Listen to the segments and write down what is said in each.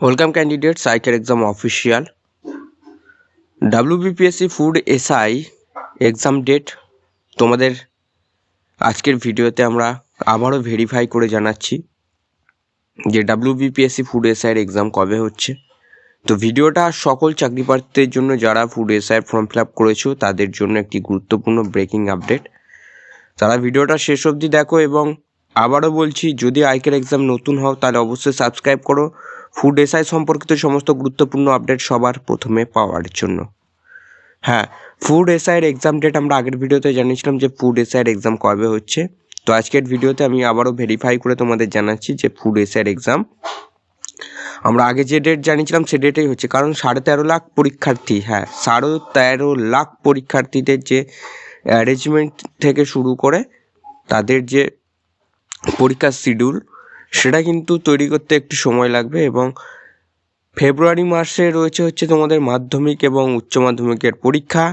Welcome candidate সাইকের exam official WBPSC food SI exam date তোমাদের আজকের ভিডিওতে আমরা আবারও ভেরিফাই করে জানাচ্ছি যে ডাব্লিউবিপিএসসি ফুড এসআইয়ের এক্সাম কবে হচ্ছে। তো ভিডিওটা সকল চাকরি প্রার্থীদের জন্য যারা ফুড এসআইয়ের ফর্ম ফিল আপ করেছ, তাদের জন্য একটি গুরুত্বপূর্ণ ব্রেকিং আপডেট তারা ভিডিওটা শেষ অবধি দেখো এবং আবারও বলছি, যদি আইকের এক্সাম নতুন হও, তাহলে অবশ্যই সাবস্ক্রাইব করো। ফুড এসআই সম্পর্কিত সমস্ত গুরুত্বপূর্ণ আপডেট সবার প্রথমে পাওয়ার জন্য। হ্যাঁ ফুড এসআইয়ের এক্সাম ডেট আমরা আগের ভিডিওতে জানিয়েছিলাম যে ফুড এসআইয়ের এক্সাম কবে হচ্ছে। তো আজকের ভিডিওতে আমি আবারও ভেরিফাই করে তোমাদের জানাচ্ছি যে ফুড এসআইয়ের এক্সাম আমরা আগে যে ডেট জানিয়েছিলাম সে ডেটেই হচ্ছে, কারণ সাড়ে তেরো লাখ পরীক্ষার্থী হ্যাঁ সাড়ে তেরো লাখ পরীক্ষার্থীদের যে অ্যারেঞ্জমেন্ট থেকে শুরু করে তাদের যে পরীক্ষার শিডিউল সেটা কিন্তু তৈরি করতে একটু সময় লাগবে এবং ফেব্রুয়ারি মাসে রয়েছে হচ্ছে তোমাদের মাধ্যমিক এবং উচ্চ মাধ্যমিকের পরীক্ষা।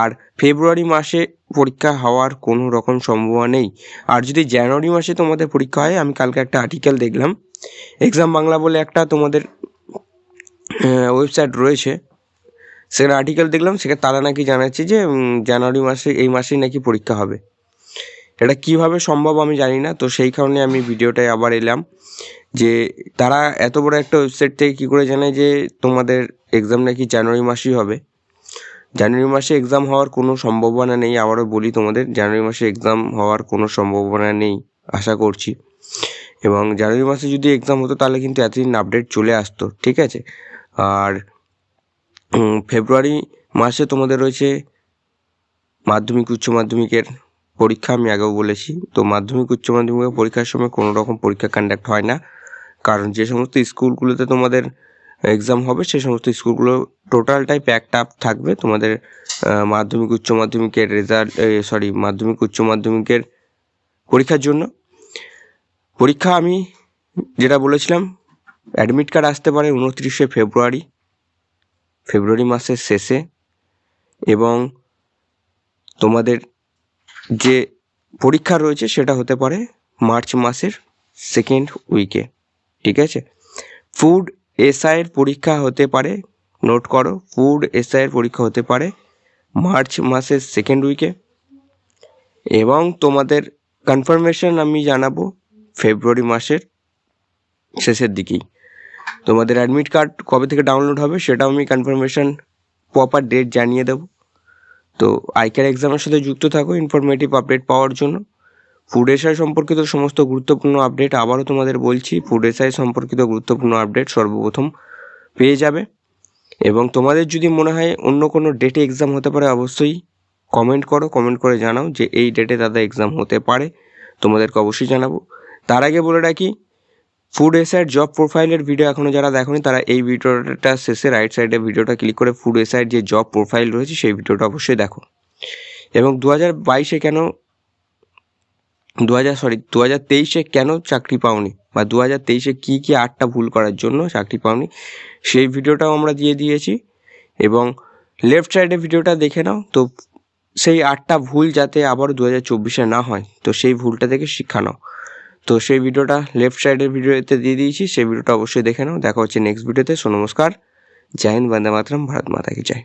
আর ফেব্রুয়ারি মাসে পরীক্ষা হওয়ার কোনো রকম সম্ভাবনা নেই। আর যদি জানুয়ারি মাসে তোমাদের পরীক্ষা হয়, আমি কালকে একটা আর্টিকেল দেখলাম। এক্সাম বাংলা বলে একটা তোমাদের ওয়েবসাইট রয়েছে। সেখানে আর্টিকেল দেখলাম, সেখানে তারা নাকি জানাচ্ছে যে জানুয়ারি মাসে, এই মাসেই নাকি পরীক্ষা হবে। এটা কীভাবে সম্ভব আমি জানি না, তো সেই কারণে আমি ভিডিওটায় আবার এলাম যে তারা এত বড় একটা ওয়েবসাইট থেকে কী করে জানে যে তোমাদের এক্সাম নাকি জানুয়ারি মাসেই হবে? জানুয়ারি মাসে এক্সাম হওয়ার কোনো সম্ভাবনা নেই, আবারও বলি তোমাদের, জানুয়ারি মাসে এক্সাম হওয়ার কোনো সম্ভাবনা নেই, আশা করছি। এবং জানুয়ারি মাসে যদি এক্সাম হতো তাহলে কিন্তু এতদিন আপডেট চলে আসতো, ঠিক আছে? আর ফেব্রুয়ারি মাসে তোমাদের রয়েছে মাধ্যমিক, উচ্চ মাধ্যমিকের পরীক্ষা আমি আগেও বলেছি। তো মাধ্যমিক, উচ্চ মাধ্যমিকের পরীক্ষার সময় কোনো রকম পরীক্ষা কন্ডাক্ট হয় না। কারণ যে সমস্ত স্কুলগুলোতে তোমাদের এক্সাম হবে সেই সমস্ত স্কুলগুলো টোটালটাই প্যাকড আপ থাকবে। তোমাদের মাধ্যমিক, উচ্চ মাধ্যমিকের রেজাল্ট সরি মাধ্যমিক, উচ্চ মাধ্যমিকের পরীক্ষার জন্য। পরীক্ষা আমি যেটা বলেছিলাম অ্যাডমিট কার্ড আসতে পারে উনত্রিশে ফেব্রুয়ারি ফেব্রুয়ারি মাসের শেষে। এবং তোমাদের যে পরীক্ষা রয়েছে সেটা হতে পারে মার্চ মাসের সেকেন্ড উইকে ঠিক আছে? ফুড এসআইয়ের পরীক্ষা হতে পারে নোট করো ফুড এসআইয়ের পরীক্ষা হতে পারে মার্চ মাসের সেকেন্ড উইকে এবং তোমাদের কনফার্মেশন আমি জানাব ফেব্রুয়ারি মাসের শেষের দিকেই। তোমাদের অ্যাডমিট কার্ড কবে থেকে ডাউনলোড হবে সেটাও আমি কনফার্মেশন প্রপার ডেট জানিয়ে দেবো। তো আইকার এক্সামের সাথে যুক্ত থাকো ইনফরমেটিভ আপডেট পাওয়ার জন্য। ফুড এসআই সম্পর্কিত সমস্ত গুরুত্বপূর্ণ আপডেট আবারও তোমাদের বলছি ফুড এসআই সম্পর্কিত গুরুত্বপূর্ণ আপডেট সর্বপ্রথম পেয়ে যাবে। এবং তোমাদের যদি মনে হয় অন্য কোনো ডেটে এক্সাম হতে পারে, অবশ্যই কমেন্ট করো কমেন্ট করে জানাও যে এই ডেটে দাদা এক্সাম হতে পারে, তোমাদেরকে অবশ্যই জানাব। তার আগে বলে রাখি ফুড এসআইয়ের জব প্রোফাইলের ভিডিও এখনও যারা দেখোনি, তারা এই ভিডিওটা শেষে রাইট সাইডে ভিডিওটা ক্লিক করে ফুড এসআইয়ের যে জব প্রোফাইল রয়েছে, সেই ভিডিওটা অবশ্যই দেখো। এবং দু হাজার বাইশে কেন দু হাজার সরি দু হাজার তেইশে কেন চাকরি পাওনি? বা দু হাজার তেইশে কী কী আটটা ভুল করার জন্য চাকরি পাওনি? সেই ভিডিওটাও আমরা দিয়ে দিয়েছি। এবং লেফট সাইডে ভিডিওটা দেখে নাও। তো সেই আটটা ভুল যাতে আবার দু হাজার চব্বিশে না হয়, তো সেই ভুলটা থেকে শিক্ষা নাও। তো সেই ভিডিওটা লেফট সাইডের ভিডিওতে দিয়ে দিয়েছি, সেই ভিডিওটা অবশ্যই দেখে নাও। দেখা হচ্ছে নেক্সট ভিডিওতে সো নমস্কার। জয় হিন্দ, বন্দে মাতরম। ভারত মাতা কি জয়।